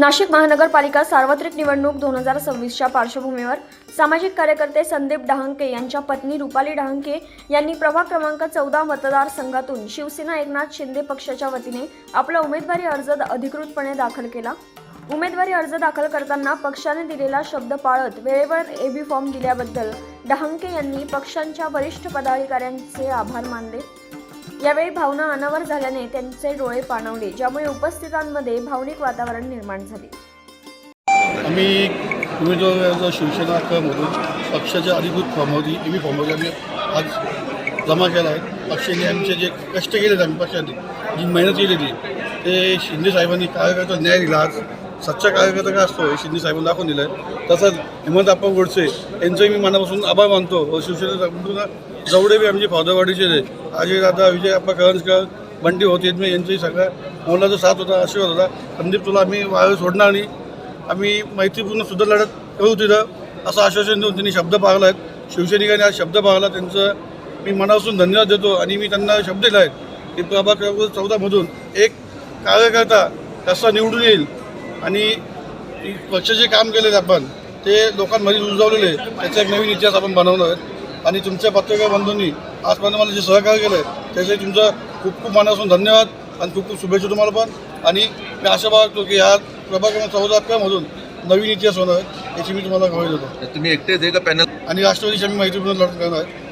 नाशिक महानगरपालिका सार्वत्रिक निवडणूक दोन हजार सव्वीसच्या पार्श्वभूमीवर सामाजिक कार्यकर्ते संदीप डहांके यांच्या पत्नी रुपाली डहांके यांनी प्रभाग क्रमांक चौदा मतदारसंघातून शिवसेना एकनाथ शिंदे पक्षाच्या वतीने आपला उमेदवारी अर्ज अधिकृतपणे दाखल केला. उमेदवारी अर्ज दाखल करताना पक्षाने दिलेला शब्द पाळत वेळेवर एबी फॉर्म दिल्याबद्दल डहांके यांनी पक्षांच्या वरिष्ठ पदाधिकाऱ्यांचे आभार मानले. यावेळी भावना अनावर झाल्याने त्यांचे डोळे पाणवले ज्यामुळे उपस्थितांमध्ये भावनिक वातावरण निर्माण झाले. आम्ही उमेदवार शिवसेना मधून पक्षाच्या अधिकृत फॉर्मवरती ए बी फॉर्मवरती आम्ही आज जमा केला आहे. पक्षाने आमचे जे कष्ट केले आम्ही पक्षाने जी मेहनत केलेली ते शिंदे साहेबांनी कार्यकर्ता न्याय दिला आज. सच्चा कार्यकर्ता काय असतो हे शिंदे साहेबांनी दाखवून दिलं आहे तसंच हेमंत आप्पा गोडसे यांचंही मी मनापासून आभार मानतो. व शिवसेना जवळे बी आमचे फावदावाडीचे अजय दादा विजय आप्पा करंजकर बंटी होते यांचंही यांचाही मुलाचा मोलाचा साथ होता आशीर्वाद होता. संदीप तुला आम्ही वाळ सोडणार नाही. आम्ही मैत्रीपूर्ण सुद्धा लढत करू तिथं असं आश्वासन देऊन त्यांनी शब्द पाळला आहेत शिवसैनिकांनी आज शब्द पाळला त्यांचं मी मनापासून धन्यवाद देतो आणि मी त्यांना शब्द दिला आहे की प्रभाग चौदामधून एक कार्यकर्ता कसा निवडून येईल आणि पक्षाचे काम केलेले आपण ते लोकांमध्ये रुजवलेले. त्याचा एक नवीन इतिहास आपण बनवणार आहे. आणि तुमच्या पत्रकार बंधूंनी आजपर्यंत मला जे सहकार्य केलं आहे त्यासाठी तुमचं खूप खूप मनापासून धन्यवाद आणि खूप खूप शुभेच्छा तुम्हाला पण. आणि मी आशा बाळगतो की ह्या प्रभाग क्रमांक चौदा अकरामधून नवीन इतिहास होणार याची मी तुम्हाला गवाही देतो. तुम्ही एकटेच आहे का पॅनल? आणि राष्ट्रवादीची आम्ही मैत्रीपूर्ण लढत करणार आहे.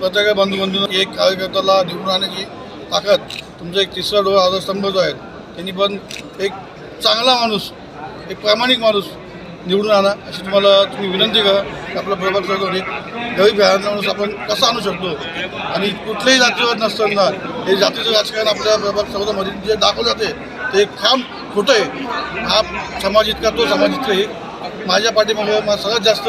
पत्रकार बंधू बंधू एक कार्यकर्त्याला निवडून आणण्याची ताकद तुमचा एक तिसरा डोळा आधारस्तंभ जो आहे. त्यांनी पण एक चांगला माणूस एक प्रामाणिक माणूस निवडून आणा अशी तुम्हाला तुम्ही विनंती करा की आपला प्रभाग चौधरी एक गरीब माणूस आपण कसा आणू शकतो? आणि कुठल्याही जातीवर नसताना हे जातीचं राजकारण आपल्या प्रभाग चौदामध्ये जे दाखवलं जाते ते काम खोटं आहे. हा समाज इतका तो समाज इतकं हे माझ्या पाठीमागे मला सगळ्यात जास्त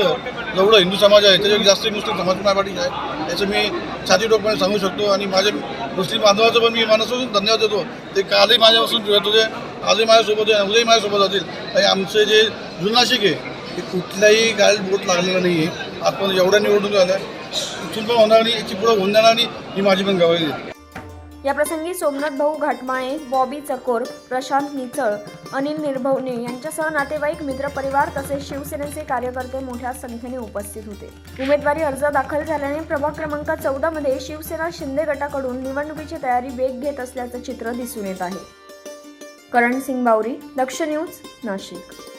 जेवढं हिंदू समाज आहे त्याच्यावर जास्त मुस्लिम समाज पण पाठीशी आहे. याचं मी छाती टोकपणे सांगू शकतो आणि माझ्या मुस्लिम बांधवाचं पण मी मनासून धन्यवाद देतो. ते कालही माझ्यापासून जुळत होते आजही माझ्यासोबत आहे उद्याही माझ्यासोबत जातील. आणि आमचे जे जुनाशिक आहे ते कुठल्याही गाडीत बोट लागलेला नाही आहे आपण एवढ्या निवडणूक झाल्या इथून पण होणार नाही याची पुढं होऊन जाणार नाही ही माझी पण गवाही याप्रसंगी सोमनाथ भाऊ घाटमाळे बॉबी चकोर प्रशांत निचळ अनिल निर्भवने यांच्यासह नातेवाईक मित्रपरिवार तसेच शिवसेनेचे कार्यकर्ते मोठ्या संख्येने उपस्थित होते. उमेदवारी अर्ज दाखल झाल्याने प्रभाग क्रमांक चौदा मध्ये शिवसेना शिंदे गटाकडून निवडणुकीची तयारी वेग घेत असल्याचं चित्र दिसून येत आहे. करण सिंग बावरी दक्ष न्यूज नाशिक.